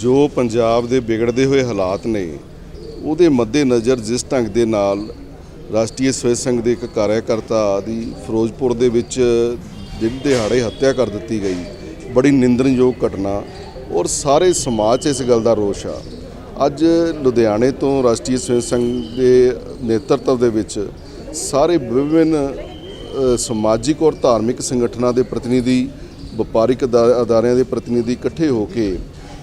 ਜੋ ਪੰਜਾਬ ਦੇ ਵਿਗੜਦੇ ਹੋਏ ਹਾਲਾਤ ਨੇ, ਉਹਦੇ ਮੱਦੇ ਨਜ਼ਰ ਜਿਸ ਢੰਗ ਦੇ ਨਾਲ ਰਾਸ਼ਟਰੀ ਸਵੈ ਸੰਘ ਦੇ ਇੱਕ ਕਾਰਿਆਕਰਤਾ ਦੀ ਫਿਰੋਜ਼ਪੁਰ ਦੇ ਵਿੱਚ ਦਿਨ ਦਿਹਾੜੇ ਹੱਤਿਆ ਕਰ ਦਿੱਤੀ ਗਈ, ਬੜੀ ਨਿੰਦਣਯੋਗ ਘਟਨਾ ਔਰ ਸਾਰੇ ਸਮਾਜ 'ਚ ਇਸ ਗੱਲ ਦਾ ਰੋਸ਼ ਆ। ਅੱਜ ਲੁਧਿਆਣੇ ਤੋਂ ਰਾਸ਼ਟਰੀ ਸਵੈ ਸੰਘ ਦੇ ਨੇਤਰਤਵ ਦੇ ਵਿੱਚ ਸਾਰੇ ਵਿਭਿੰਨ ਸਮਾਜਿਕ ਔਰ ਧਾਰਮਿਕ ਸੰਗਠਨਾਂ ਦੇ ਪ੍ਰਤੀਨਿਧੀ, ਵਪਾਰਿਕ ਅਦਾ- ਅਦਾਰਿਆਂ ਦੇ ਪ੍ਰਤੀਨਿਧੀ ਇਕੱਠੇ ਹੋ ਕੇ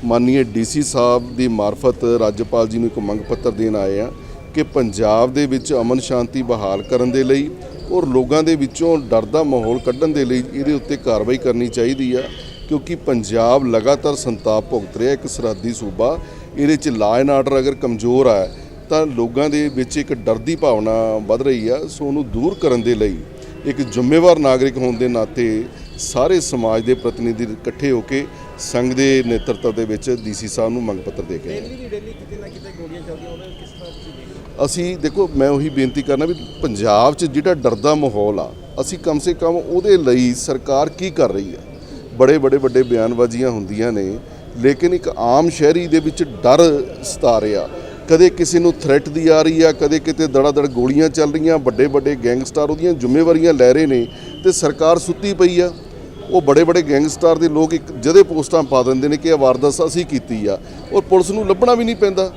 ਮਾਨਨੀय ਡੀਸੀ ਸਾਹਿਬ ਦੀ ਮਾਰਫਤ ਰਾਜਪਾਲ ਜੀ ਨੂੰ ਇੱਕ ਮੰਗ ਪੱਤਰ ਦੇਣ ਆਏ ਆ ਕਿ ਪੰਜਾਬ ਦੇ ਵਿੱਚ ਅਮਨ ਸ਼ਾਂਤੀ ਬਹਾਲ ਕਰਨ ਦੇ ਲਈ ਔਰ ਲੋਕਾਂ ਦੇ ਵਿੱਚੋਂ ਡਰ ਦਾ ਮਾਹੌਲ ਕੱਢਣ ਦੇ ਲਈ ਇਹਦੇ ਉੱਤੇ ਕਾਰਵਾਈ ਕਰਨੀ ਚਾਹੀਦੀ ਆ, ਕਿਉਂਕਿ ਪੰਜਾਬ ਲਗਾਤਾਰ ਸੰਤਾਪ ਭੁਗਤ ਰਿਹਾ, ਇੱਕ ਸਰਹੱਦੀ ਸੂਬਾ, ਇਹਦੇ 'ਚ ਲਾਅ ਐਂਡ ਆਰਡਰ ਅਗਰ ਕਮਜ਼ੋਰ ਆ, ਤਾਂ ਲੋਕਾਂ ਦੇ ਵਿੱਚ ਇੱਕ ਡਰ ਦੀ ਭਾਵਨਾ ਵੱਧ ਰਹੀ ਆ, ਸੋ ਉਹਨੂੰ ਦੂਰ ਕਰਨ ਦੇ ਲਈ ਇੱਕ ਜ਼ਿੰਮੇਵਾਰ ਨਾਗਰਿਕ ਹੋਣ ਦੇ ਨਾਤੇ ਸਾਰੇ ਸਮਾਜ ਦੇ ਪ੍ਰਤੀਨਿਧੀ ਇਕੱਠੇ ਹੋ ਕੇ ਸੰਘ ਦੇ ਨੇਤਰਤਵ ਦੇ ਵਿੱਚ ਡੀਸੀ ਸਾਹਿਬ ਨੂੰ ਮੰਗ ਪੱਤਰ ਦੇ ਕੇ ਆਏ ਡੇਲੀ ਦੀ ਡੇਲੀ ਕਿਤੇ ਨਾ ਕਿਤੇ ਗੋਲੀਆਂ ਚੱਲਦੀਆਂ ਉਹਦੇ ਕਿਸ ਤਰ੍ਹਾਂ ਤੁਸੀਂ ਦੇਖਦੇ ਹੋ? ਅਸੀਂ ਦੇਖੋ ਮੈਂ ਉਹੀ ਬੇਨਤੀ ਕਰਨਾ ਵੀ ਪੰਜਾਬ 'ਚ ਜਿਹੜਾ ਡਰ ਦਾ ਮਾਹੌਲ ਆ ਅਸੀਂ ਕਮ ਸੇ ਕਮ ਉਹਦੇ ਲਈ ਸਰਕਾਰ ਕੀ ਕਰ ਰਹੀ ਹੈ? ਬੜੇ ਬੜੇ ਵੱਡੇ ਬਿਆਨਬਾਜ਼ੀਆਂ ਹੁੰਦੀਆਂ ਨੇ ਲੇਕਿਨ ਇੱਕ ਆਮ ਸ਼ਹਿਰੀ ਦੇ ਵਿੱਚ ਡਰ ਸਤਾ ਰਿਹਾ। ਕਦੇ ਕਿਸੇ ਨੂੰ ਥ੍ਰੈਟ ਦੀ ਆ ਰਹੀ ਆ ਕਦੇ ਕਿਤੇ ਦੜਾ ਦੜ ਗੋਲੀਆਂ ਚੱਲ ਰਹੀਆਂ ਵੱਡੇ ਵੱਡੇ ਗੈਂਗਸਟਰ ਉਹਦੀਆਂ ਜ਼ਿੰਮੇਵਾਰੀਆਂ ਲੈ ਰਹੇ ਨੇ ਤੇ ਸਰਕਾਰ ਸੁੱਤੀ ਪਈ ਆ। ਉਹ ਬੜੇ ਬੜੇ ਗੈਂਗਸਟਰ ਦੇ ਲੋਕ ਇੱਕ ਜਦੇ ਪੋਸਟਾਂ ਪਾ ਦਿੰਦੇ ਨੇ ਕਿ ਇਹ ਵਾਰਦਾਤ ਅਸੀਂ ਕੀਤੀ ਆ ਔਰ ਪੁਲਿਸ ਨੂੰ ਲੱਭਣਾ ਵੀ ਨਹੀਂ ਪੈਂਦਾ।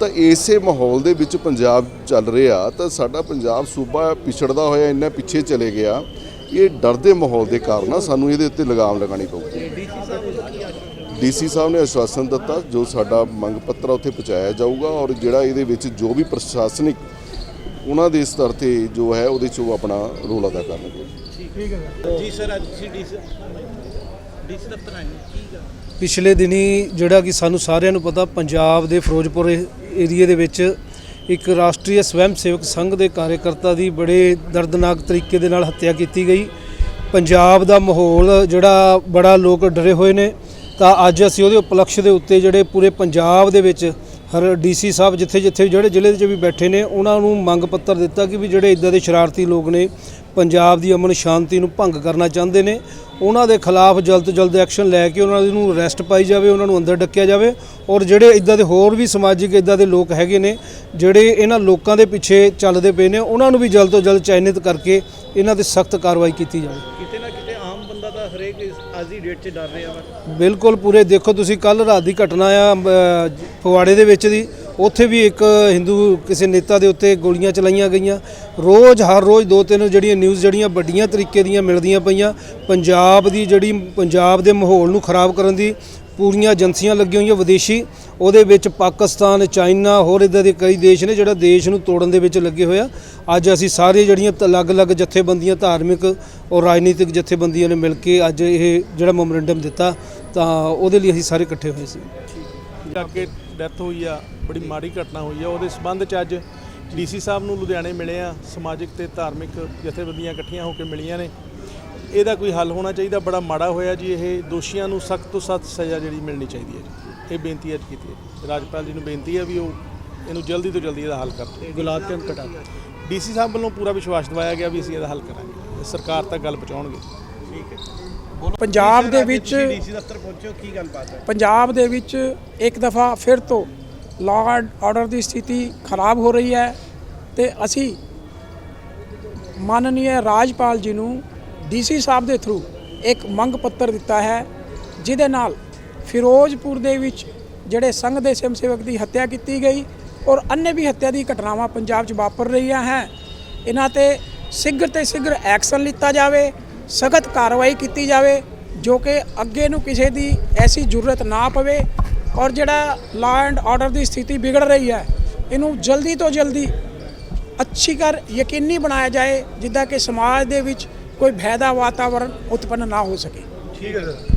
ਤਾਂ ਇਸੇ ਮਾਹੌਲ ਦੇ ਵਿੱਚ ਪੰਜਾਬ ਚੱਲ ਰਿਹਾ, ਤਾਂ ਸਾਡਾ ਪੰਜਾਬ ਸੂਬਾ ਪਿਛੜਦਾ ਹੋਇਆ, ਇੰਨਾ ਪਿੱਛੇ ਚਲੇ ਗਿਆ। ਇਹ ਡਰ ਦੇ ਮਾਹੌਲ ਦੇ ਕਾਰਨ ਸਾਨੂੰ ਇਹਦੇ ਉੱਤੇ ਲਗਾਮ ਲਗਾਣੀ ਪਊਗੀ। ਡੀਸੀ ਸਾਹਿਬ ਸਾਹਿਬ ਨੇ ਆਸ਼ਵਾਸਨ ਦਿੱਤਾ, ਜੋ ਸਾਡਾ ਮੰਗ ਪੱਤਰ ਉੱਥੇ ਪਹੁੰਚਾਇਆ ਜਾਊਗਾ ਔਰ ਜਿਹੜਾ ਇਹਦੇ ਵਿੱਚ ਜੋ ਵੀ ਪ੍ਰਸ਼ਾਸਨਿਕ ਉਹਨਾਂ ਦੇ ਸਤਰ ਤੇ ਜੋ ਹੈ ਉਹਦੇ 'ਚ ਉਹ ਆਪਣਾ ਰੋਲ ਅਦਾ ਕਰਨਗੇ। ਜੀ ਸਰ ਅੱਜ ਤੁਸੀਂ ਡੀਸੀ ਡੀਸੀ ਦਫ਼ਤਰ ਆਏ ਹੋ ਕੀ ਗੱਲ? ਪਿਛਲੇ ਦਿਨੀ ਜਿਹੜਾ ਕਿ ਸਾਨੂੰ ਸਾਰਿਆਂ ਨੂੰ ਪਤਾ ਪੰਜਾਬ ਦੇ ਫਿਰੋਜ਼ਪੁਰ ਏਰੀਏ ਦੇ ਵਿੱਚ ਇੱਕ ਰਾਸ਼ਟਰੀ ਸਵੈਮ ਸੇਵਕ ਸੰਘ ਦੇ ਕਾਰਜਕਰਤਾ ਦੀ ਬੜੇ ਦਰਦਨਾਕ ਤਰੀਕੇ ਦੇ ਨਾਲ ਹੱਤਿਆ ਕੀਤੀ ਗਈ। ਪੰਜਾਬ ਦਾ ਮਾਹੌਲ ਜਿਹੜਾ ਬੜਾ ਲੋਕ ਡਰੇ ਹੋਏ ਨੇ। ਤਾਂ ਅੱਜ ਅਸੀਂ ਉਹਦੇ ਉਪਲਕਸ਼ ਦੇ ਉੱਤੇ ਜਿਹੜੇ ਪੂਰੇ ਪੰਜਾਬ ਦੇ ਵਿੱਚ ਹਰ ਡੀਸੀ ਸਾਹਿਬ ਜਿੱਥੇ ਜਿੱਥੇ ਜਿਹੜੇ ਜ਼ਿਲ੍ਹੇ 'ਚ ਵੀ ਬੈਠੇ ਨੇ, ਉਹਨਾਂ ਨੂੰ ਮੰਗ ਪੱਤਰ ਦਿੱਤਾ ਕਿ ਵੀ ਜਿਹੜੇ ਇਦਾਂ ਦੇ ਸ਼ਰਾਰਤੀ ਲੋਕ ਨੇ, ਪੰਜਾਬ ਦੀ ਅਮਨ ਸ਼ਾਂਤੀ ਨੂੰ ਭੰਗ ਕਰਨਾ ਚਾਹੁੰਦੇ ਨੇ, ਉਹਨਾਂ ਦੇ ਖਿਲਾਫ ਜਲਦ ਤੋਂ ਜਲਦ ਐਕਸ਼ਨ ਲੈ ਕੇ ਉਹਨਾਂ ਨੂੰ ਅਰੈਸਟ ਪਾਈ ਜਾਵੇ, ਉਹਨਾਂ ਨੂੰ ਅੰਦਰ ਡੱਕਿਆ ਜਾਵੇ ਔਰ ਜਿਹੜੇ ਇਦਾਂ ਦੇ ਹੋਰ ਵੀ ਸਮਾਜਿਕ ਇਦਾਂ ਦੇ ਲੋਕ ਹੈਗੇ ਨੇ, ਜਿਹੜੇ ਇਹਨਾਂ ਲੋਕਾਂ ਦੇ ਪਿੱਛੇ ਚੱਲਦੇ ਪਏ ਨੇ, ਉਹਨਾਂ ਨੂੰ ਵੀ ਜਲਦ ਤੋਂ ਜਲਦ ਚੈਨਿਤ ਕਰਕੇ ਇਹਨਾਂ ਤੇ ਸਖਤ ਕਾਰਵਾਈ ਕੀਤੀ ਜਾਵੇ। ਹਰੇਕ ਅੱਜ ਦੀ ਡੇਟ 'ਚ ਡਰ ਰਿਹਾ ਵਾ। ਬਿਲਕੁਲ ਪੂਰੇ, ਦੇਖੋ ਤੁਸੀਂ ਕੱਲ ਰਾਤ ਦੀ ਘਟਨਾ ਆ ਫਗਵਾੜੇ ਦੇ ਵਿੱਚ ਦੀ, ਉੱਥੇ ਵੀ ਇੱਕ ਹਿੰਦੂ ਕਿਸੇ ਨੇਤਾ ਦੇ ਉੱਤੇ ਗੋਲੀਆਂ ਚਲਾਈਆਂ ਗਈਆਂ। ਰੋਜ਼, ਹਰ ਰੋਜ਼ ਦੋ ਤਿੰਨ ਜਿਹੜੀਆਂ ਨਿਊਜ਼ ਜਿਹੜੀਆਂ ਵੱਡੀਆਂ ਤਰੀਕੇ ਦੀਆਂ ਮਿਲਦੀਆਂ ਪਈਆਂ। ਪੰਜਾਬ ਦੀ ਜਿਹੜੀ, ਪੰਜਾਬ ਦੇ ਮਾਹੌਲ ਨੂੰ ਖਰਾਬ ਕਰਨ ਦੀ ਪੂਰੀਆਂ ਏਜੰਸੀਆਂ ਲੱਗੀਆਂ ਹੋਈਆਂ ਵਿਦੇਸ਼ੀ, ਉਹਦੇ ਵਿੱਚ ਪਾਕਿਸਤਾਨ, ਚਾਈਨਾ, ਹੋਰ ਇਦਾਂ ਦੇ ਕਈ ਦੇਸ਼ ਨੇ ਜਿਹੜਾ ਦੇਸ਼ ਨੂੰ ਤੋੜਨ ਦੇ ਵਿੱਚ ਲੱਗੇ ਹੋਇਆ ਅੱਜ ਅਸੀਂ ਸਾਰੇ ਜਿਹੜੀਆਂ ਅਲੱਗ-ਅਲੱਗ ਜਥੇਬੰਦੀਆਂ, ਧਾਰਮਿਕ ਔਰ ਰਾਜਨੀਤਿਕ ਜਥੇਬੰਦੀਆਂ ਨੇ ਮਿਲ ਕੇ ਅੱਜ ਇਹ ਜਿਹੜਾ ਮੈਮੋਰੈਂਡਮ ਦਿੱਤਾ, ਤਾਂ ਉਹਦੇ ਲਈ ਅਸੀਂ ਸਾਰੇ ਇਕੱਠੇ ਹੋਏ ਸੀ। ਅੱਗੇ ਡੈਥ ਹੋਈ ਆ, ਬੜੀ ਮਾੜੀ ਘਟਨਾ ਹੋਈ ਆ, ਉਹਦੇ ਸਬੰਧ ਚ ਅੱਜ ਡੀਸੀ ਸਾਹਿਬ ਨੂੰ ਲੁਧਿਆਣੇ ਮਿਲੇ ਆ, ਸਮਾਜਿਕ ਤੇ ਧਾਰਮਿਕ ਜਥੇਬੰਦੀਆਂ ਇਕੱਠੀਆਂ ਹੋ ਕੇ ਮਿਲੀਆਂ ਨੇ। ਇਹਦਾ ਕੋਈ ਹੱਲ ਹੋਣਾ ਚਾਹੀਦਾ ਬੜਾ ਮਾੜਾ ਹੋਇਆ ਜੀ ਇਹ ਦੋਸ਼ੀਆਂ ਨੂੰ ਸਖਤ ਤੋਂ ਸਖਤ ਸਜ਼ਾ ਜਿਹੜੀ ਮਿਲਣੀ ਚਾਹੀਦੀ ਹੈ ਜੀ। ਇਹ ਬੇਨਤੀ ਅੱਜ ਕੀਤੀ ਹੈ ਰਾਜਪਾਲ ਜੀ ਨੂੰ ਬੇਨਤੀ ਹੈ ਵੀ ਉਹ ਇਹਨੂੰ ਜਲਦੀ ਤੋਂ ਜਲਦੀ ਇਹਦਾ ਹੱਲ ਕਰਨ ਗੁਲਾਬ ਚੰਦ ਕਟਾ ਡੀਸੀ ਸਾਹਿਬ ਵੱਲੋਂ ਪੂਰਾ ਵਿਸ਼ਵਾਸ ਦਿਵਾਇਆ ਗਿਆ ਵੀ ਅਸੀਂ ਇਹਦਾ ਹੱਲ ਕਰਾਂਗੇ। ਸਰਕਾਰ ਤੱਕ ਗੱਲ ਪਹੁੰਚਾਉਣਗੇ। ਪੰਜਾਬ ਦੇ ਵਿੱਚ ਡੀਸੀ ਦਫ਼ਤਰ ਪਹੁੰਚੇ ਹੋ ਕੀ ਗੱਲਬਾਤ ਹੈ? ਪੰਜਾਬ ਦੇ ਵਿੱਚ ਇੱਕ ਦਫਾ ਫਿਰ ਤੋਂ ਲਾਅ ਐਂਡ ਆਰਡਰ ਦੀ ਸਥਿਤੀ ਖਰਾਬ ਹੋ ਰਹੀ ਹੈ ਤੇ ਅਸੀਂ ਮਾਨਨੀय ਰਾਜਪਾਲ ਜੀ ਨੂੰ ਡੀਸੀ ਸਾਹਿਬ ਦੇ ਥਰੂ ਇੱਕ ਮੰਗ ਪੱਤਰ ਦਿੱਤਾ ਹੈ, ਜਿਹਦੇ ਨਾਲ ਫਿਰੋਜ਼ਪੁਰ ਦੇ ਵਿੱਚ ਜਿਹੜੇ ਸੰਘ ਦੇ ਸਵੈਮ ਸੇਵਕ ਦੀ ਹੱਤਿਆ ਕੀਤੀ ਗਈ ਔਰ ਅੰਨੇ ਵੀ ਹੱਤਿਆ ਦੀ ਘਟਨਾਵਾਂ ਪੰਜਾਬ 'ਚ ਵਾਪਰ ਰਹੀਆਂ ਹੈ। ਇਹਨਾਂ ਤੇ ਸਿੱਗਰ ਤੇ ਸਿੱਗਰ ਐਕਸ਼ਨ ਲਿੱਤਾ ਜਾਵੇ, ਸਖਤ ਕਾਰਵਾਈ ਕੀਤੀ ਜਾਵੇ, ਜੋ ਕਿ ਅੱਗੇ ਨੂੰ ਕਿਸੇ ਦੀ ਐਸੀ ਜ਼ਰੂਰਤ ਨਾ ਪਵੇ ਔਰ ਜਿਹੜਾ ਲਾਅ ਐਂਡ ਆਰਡਰ ਦੀ ਸਥਿਤੀ ਵਿਗੜ ਰਹੀ ਹੈ, ਇਹਨੂੰ ਜਲਦੀ ਤੋਂ ਜਲਦੀ ਅੱਛੀ ਕਰ ਯਕੀਨੀ ਬਣਾਇਆ ਜਾਏ, ਜਿੱਦਾਂ ਕਿ ਸਮਾਜ ਦੇ ਵਿੱਚ ਕੋਈ ਭੈ ਦਾ ਵਾਤਾਵਰਣ ਉਤਪੰਨ ਨਾ ਹੋ ਸਕੇ। ਠੀਕ ਹੈ ਸਰ।